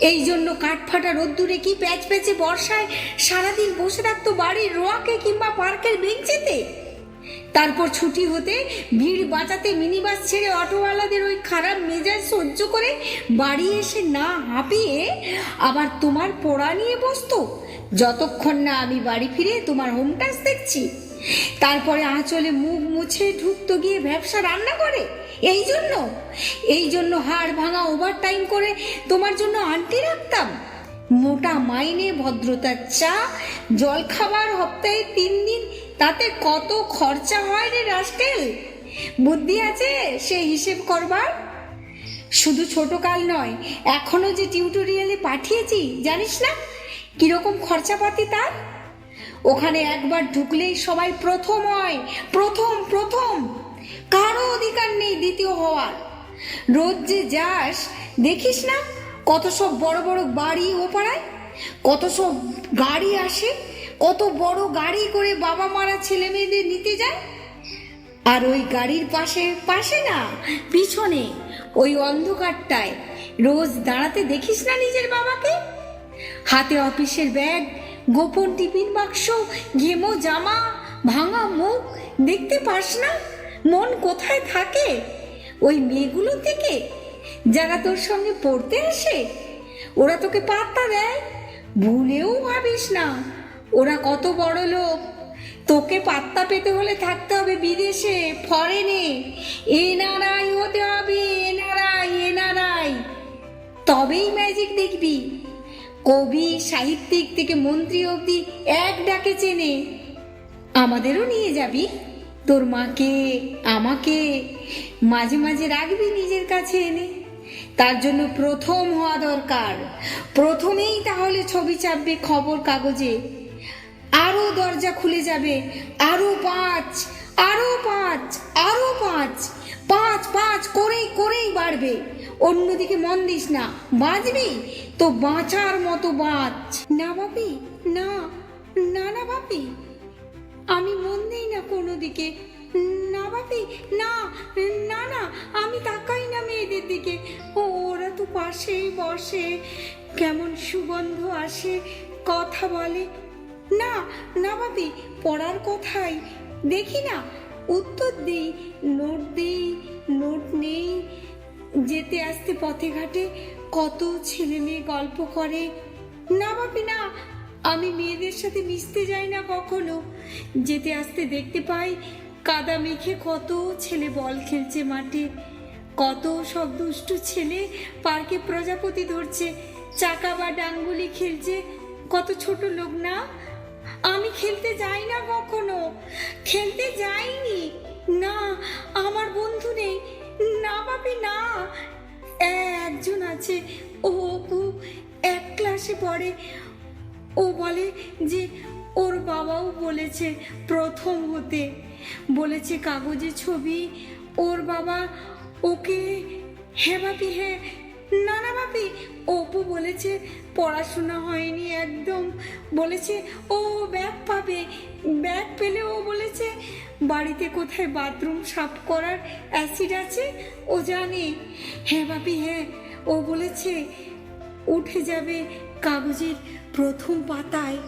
এই জন্য কাঠফাটা রোদ্দুরে কি প্যাচ প্যাচে বর্ষায় সারাদিন বসে থাকতো বাড়ির রোয়াকে কিংবা পার্কের বেঞ্চেতে? তারপর ছুটি হতে ভিড় বাঁচাতে মিনিবাস ছেড়ে অটোওয়ালাদের ওই খারাপ মেজাজ সহ্য করে বাড়ি এসে না হাঁপিয়ে আবার তোমার পড়া নিয়ে বসতো? যতক্ষণ না আমি বাড়ি ফিরে তোমার হোম টাচ দেখছি। তারপরে আঁচলে মুখ মুছে ঢুকতো গিয়ে ব্যবসা রান্না করে। এই জন্য এই জন্য হাড় ভাঙা ওভার টাইম করে তোমার জন্য আন্টি রাখতাম। মোটা মাইনে, ভদ্রতার চা জল খাবার সপ্তাহে তিন দিন, তাতে কত খরচা হয় রে রাস্টেল বুদ্ধি আছে সে হিসেব করবার? শুধু ছোট কাল নয়, এখনও যে টিউটোরিয়ালে পাঠিয়েছি, জানিস না? কীরকম খরচাপাতি তার? ওখানে একবার ঢুকলেই সবাই প্রথম হয়। প্রথম প্রথম। কারও অধিকার নেই দ্বিতীয় হওয়ার। রোজ যে যাস, দেখিস না কত সব বড় বড় বাড়ি ও পাড়ায়? কত সব গাড়ি আসে? কত বড় গাড়ি করে বাবা মারা ছেলে মেয়েদের নিতে যায়? আর ওই গাড়ির পাশে পাশে না, পিছনে, ওই অন্ধকারটায়। রোজ দাঁড়াতে দেখিস না নিজের বাবাকে? হাতে অফিসের ব্যাগ গোপন টিফিন বাক্স, ঘেমো জামা, ভাঙা মুখ, দেখতে পাস না, মন কোথায় থাকে? ওই মেয়েগুলো থেকে যারা তোর সঙ্গে পড়তে আসে, ওরা তোকে পাত্তা দেয়। ভুলেও ভাবিস না, ওরা কত বড় লোক। তোকে পাত্তা পেতে হলে থাকতে হবে বিদেশে ফরেনে এনারাই হতে হবে এনারাই এনারাই তবেই ম্যাজিক দেখবি। কবি, সাহিত্যিক থেকে মন্ত্রী অবধি এক ডাকে চেনে। আমাদেরও নিয়ে যাবি। তোর মাকে, আমাকে মাঝে মাঝে রাখবি নিজের কাছে এনে। তার জন্য প্রথম হওয়া দরকার। প্রথমেই তাহলে ছবি চাপবে খবর কাগজে। আরও দরজা খুলে যাবে। আরও পাঁচ আরও পাঁচ আরও পাঁচ। পাঁচ পাঁচ করেই করেই বাড়বে। অন্যদিকে মন দিস না। বাঁচবি? তো বাঁচার মতো বাঁচ। না বাপি না না না বাপি আমি মন দিই না কোনো দিকে না বাপি না না না, আমি তাকাই না মেয়েদের দিকে। ও, ওরা তো পাশেই বসে। কেমন সুগন্ধ আসে, কথা বলে। না না বাপি পড়ার কথাই। দেখি না, উত্তর দিই, নোট দিই। নোট নেই। যেতে আসতে পথে ঘাটে কত ছেলে মেয়ে গল্প করে। না বাপি, না, আমি মেয়েদের সাথে মিশতে যাই না কখনো। যেতে আসতে দেখতে পাই কাদা মেখে কত ছেলে বল খেলছে মাঠে। কত সব দুষ্টু ছেলে পার্কে প্রজাপতি ধরছে, চাকা বা ডাঙ্গুলি খেলছে। কত ছোট লোক না, আমি খেলতে যাই না কখনো। খেলতে যাইনি। না, আমার বন্ধু নেই। না, বাপি, না। একজন আছে, ও অপু, এক ক্লাসে পড়ে। ও বলে যে, ওর বাবাও বলেছে প্রথম হতে। বলেছে কাগজে ছবি, ওর বাবা ওকে হ্যাঁ বাপি হ্যাঁ। না না, বাপি, অপু বলেছে, পড়াশোনা হয়নি একদম। বলেছে, ও ব্যাগ পাবে। ব্যাগ পেলে ও বলেছে, বাড়িতে কোথায় বাথরুম সাফ করার অ্যাসিড আছে? ও জানে। হ্যাঁ বাপি হ্যাঁ। ও বলেছে, উঠে যাবে কাগজের প্রথম পাতায়।